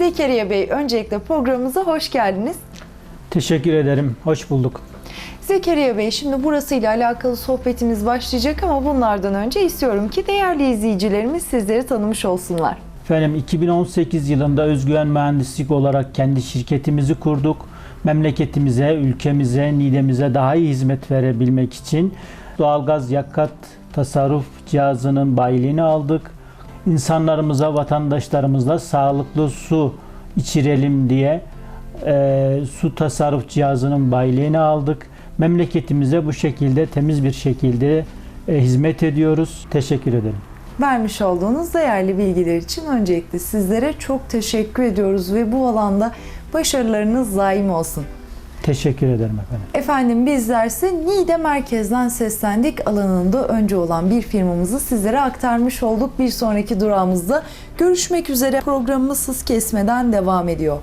Zekeriya Bey öncelikle programımıza hoş geldiniz. Teşekkür ederim. Hoş bulduk. Zekeriya Bey şimdi burasıyla alakalı sohbetimiz başlayacak ama bunlardan önce istiyorum ki değerli izleyicilerimiz sizleri tanımış olsunlar. Efendim 2018 yılında özgüven mühendislik olarak kendi şirketimizi kurduk. Memleketimize, ülkemize, Niğde'mize daha iyi hizmet verebilmek için doğalgaz yakat tasarruf cihazının bayiliğini aldık. İnsanlarımıza, vatandaşlarımıza sağlıklı su içirelim diye e, su tasarruf cihazının bayiliğini aldık. Memleketimize bu şekilde temiz bir şekilde e, hizmet ediyoruz. Teşekkür ederim. Vermiş olduğunuz değerli bilgiler için öncelikle sizlere çok teşekkür ediyoruz ve bu alanda başarılarınız daim olsun. Teşekkür ederim efendim. Efendim bizler ise Niğde merkezden seslendik alanında önce olan bir firmamızı sizlere aktarmış olduk. Bir sonraki durağımızda görüşmek üzere programımız hız kesmeden devam ediyor.